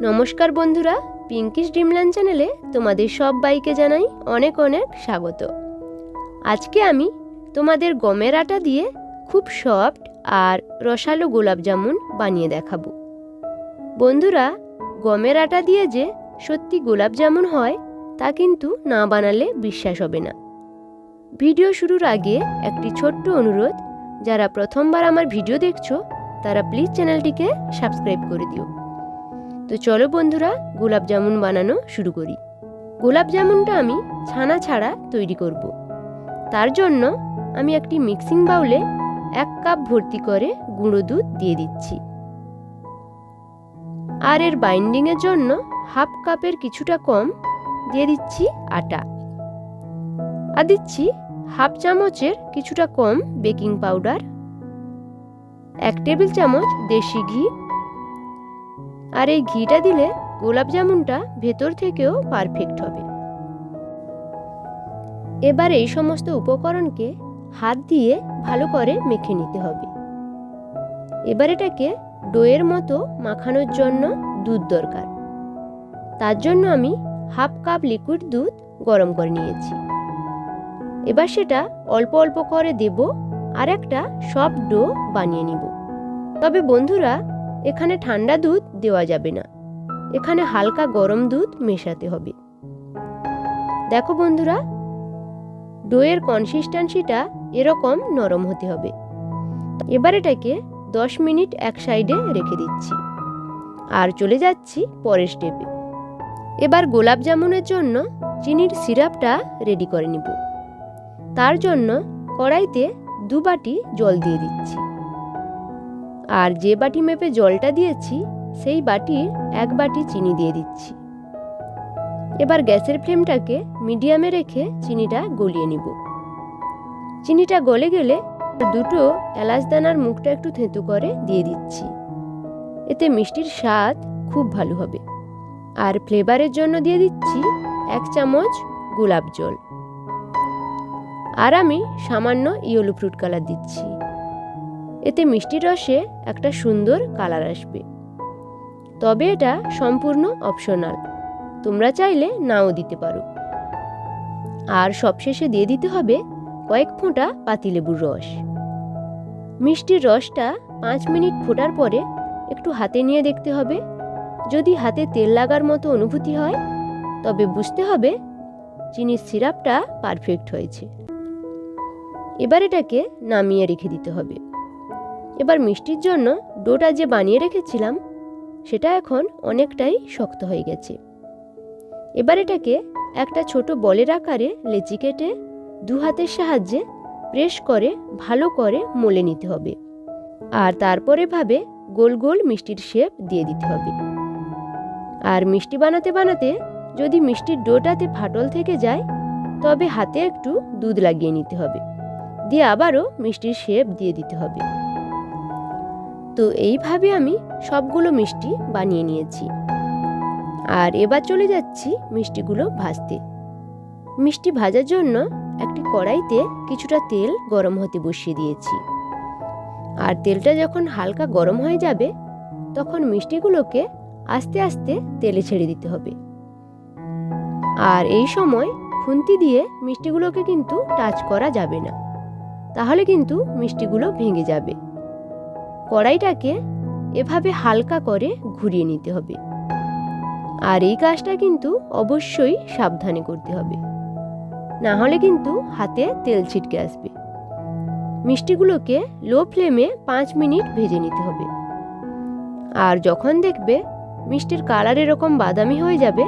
নমস্কার বন্ধুরা pinkish Dreamland চ্যানেলে তোমাদের সব বাইকে জানাই অনেক অনেক স্বাগত। আজকে আমি তোমাদের গমের আটা দিয়ে খুব সফট আর রসালো গোলাপ জামুন বানিয়ে দেখাবো। বন্ধুরা, গমের আটা দিয়ে যে সত্যি গোলাপ জামুন হয়, তা কিন্তু না বানালে বিশ্বাস হবে না। ভিডিও শুরুর আগে একটি ছোট্ট অনুরোধ, যারা প্রথমবার আমার ভিডিও দেখছ, তারা প্লিজ চ্যানেলটিকে সাবস্ক্রাইব করে দিও। তো চলো বন্ধুরা গোলাপ জামুন বানানো শুরু করি। গোলাপ জামুনটা আমি ছানা ছাড়া তৈরি করব। তার জন্য আমি একটি মিক্সিং বাউলে এক কাপ ভর্তি করে গুঁড়ো দুধ দিয়ে দিচ্ছি। আর এর বাইন্ডিংয়ের জন্য হাফ কাপের কিছুটা কম দিয়ে দিচ্ছি আটা। আর দিচ্ছি হাফ চামচের কিছুটা কম বেকিং পাউডার, এক টেবিল চামচ দেশি ঘি আর এই ঘিটা দিলে গোলাপ জামুনটা ভেতর থেকেও পারফেক্ট হবে। এবার এই সমস্ত উপকরণকে হাত দিয়ে ভালো করে মেখে নিতে হবে। এবার এটাকে ডোয়ের মতো মাখানোর জন্য দুধ দরকার। তার জন্য আমি হাফ কাপ লিকুইড দুধ গরম করে নিয়েছি। এবার সেটা অল্প অল্প করে দেব আর একটা সফট ডো বানিয়ে নিব। তবে বন্ধুরা এখানে ঠান্ডা দুধ দেওয়া যাবে না। এখানে হালকা গরম দুধ মেশাতে হবে। দেখো বন্ধুরা, ডোয়ের কনসিস্টেন্সিটা এরকম নরম হতে হবে। এবার এটাকে দশ মিনিট এক সাইডে রেখে দিচ্ছি। আর চলে যাচ্ছি পরের স্টেপে এবার গোলাপ জামুনের জন্য চিনির সিরাপটা রেডি করে নিব। তার জন্য কড়াইতে দু বাটি জল দিয়ে দিচ্ছি। আর যে বাটি মেপে জলটা দিয়েছি, সেই বাটির এক বাটি চিনি দিয়ে দিচ্ছি। এবার গ্যাসের ফ্লেমটাকে মিডিয়ামে রেখে চিনিটা গলিয়ে নিব। চিনিটা গলে গেলে দুটো এলাচ দানার মুখটা একটু থেঁতো করে দিয়ে দিচ্ছি। এতে মিষ্টির স্বাদ খুব ভালো হবে। আর ফ্লেভারের জন্য দিয়ে দিচ্ছি এক চামচ গোলাপ জল। আর আমি সামান্য ইয়েলো ফ্রুট কালার দিচ্ছি। এতে মিষ্টি রসে একটা সুন্দর কালার আসবে। তবে এটা সম্পূর্ণ অপশনাল তোমরা চাইলে নাও দিতে পারো। আর সবশেষে দিয়ে দিতে হবে কয়েক ফোঁটা পাতিলেবুর রস। মিষ্টির রসটা পাঁচ মিনিট ফোটার পরে একটু হাতে নিয়ে দেখতে হবে। যদি হাতে তেল লাগার মতো অনুভূতি হয়, তবে বুঝতে হবে চিনির সিরাপটা পারফেক্ট হয়েছে। এবার এটাকে নামিয়ে রেখে দিতে হবে। এবার মিষ্টির জন্য ডোটা যে বানিয়ে রেখেছিলাম, সেটা এখন অনেকটাই শক্ত হয়ে গেছে। এবার এটাকে একটা ছোট বলের আকারে লেচি কেটে দু হাতের সাহায্যে প্রেস করে ভালো করে মলে নিতে হবে। আর তারপরে ভাবে গোল গোল মিষ্টির শেপ দিয়ে দিতে হবে। আর মিষ্টি বানাতে বানাতে যদি মিষ্টির ডোটাতে ফাটল থেকে যায়, তবে হাতে একটু দুধ লাগিয়ে নিতে হবে। দিয়ে আবারও মিষ্টির শেপ দিয়ে দিতে হবে। তো এইভাবে আমি সবগুলো মিষ্টি বানিয়ে নিয়েছি। আর এবার চলে যাচ্ছি মিষ্টিগুলো ভাজতে। মিষ্টি ভাজার জন্য একটি কড়াইতে কিছুটা তেল গরম হতে বসিয়ে দিয়েছি। আর তেলটা যখন হালকা গরম হয়ে যাবে, তখন মিষ্টিগুলোকে আস্তে আস্তে তেলে ছেড়ে দিতে হবে। আর এই সময় খুন্তি দিয়ে মিষ্টিগুলোকে কিন্তু টাচ করা যাবে না। তাহলে কিন্তু মিষ্টিগুলো ভেঙে যাবে। কড়াইটাকে এভাবে হালকা করে ঘুরিয়ে নিতে হবে। আর এই কাজটা কিন্তু অবশ্যই সাবধানে করতে হবে। না হলে কিন্তু হাতে তেল ছিটকে আসবে। মিষ্টিগুলোকে লো ফ্লেমে পাঁচ মিনিট ভেজে নিতে হবে। আর যখন দেখবে মিষ্টির কালার এরকম বাদামি হয়ে যাবে,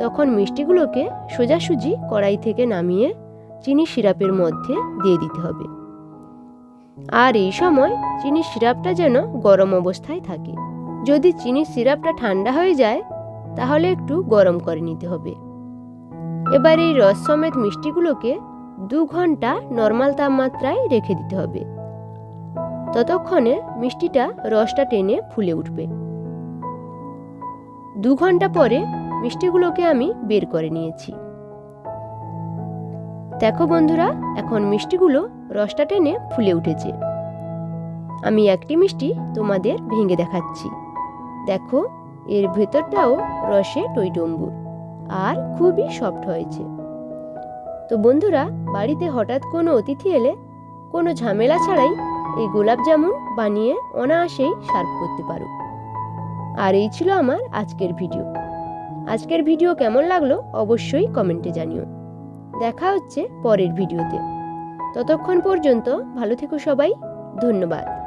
তখন মিষ্টিগুলোকে সোজাসুজি কড়াই থেকে নামিয়ে চিনি সিরাপের মধ্যে দিয়ে দিতে হবে। আর এই সময় চিনির সিরাপটা যেন গরম অবস্থায় থাকে। যদি চিনির সিরাপটা ঠান্ডা হয়ে যায়, তাহলে একটু গরম করে নিতে হবে। এবার এই রস সমেত মিষ্টিগুলোকে দু ঘণ্টা নর্মাল তাপমাত্রায় রেখে দিতে হবে। ততক্ষণে মিষ্টিটা রসটা টেনে ফুলে উঠবে। দু ঘণ্টা পরে মিষ্টিগুলোকে আমি বের করে নিয়েছি। দেখো বন্ধুরা, এখন মিষ্টিগুলো রসটা টেনে ফুলে উঠেছে। আমি একটি মিষ্টি তোমাদের ভেঙে দেখাচ্ছি। দেখো, এর ভেতরটাও রসে টইটম্বুর, আর খুবই সফট হয়েছে। তো বন্ধুরা, বাড়িতে হঠাৎ কোনো অতিথি এলে কোনো ঝামেলা ছাড়াই এই গোলাপ জামুন বানিয়ে অনায়াসেই সার্ভ করতে পারো। আর এই ছিল আমার আজকের ভিডিও। আজকের ভিডিও কেমন লাগল অবশ্যই কমেন্টে জানিও। দেখা হচ্ছে পরের ভিডিওতে। ততক্ষণ পর্যন্ত ভালো থেকো সবাই ধন্যবাদ।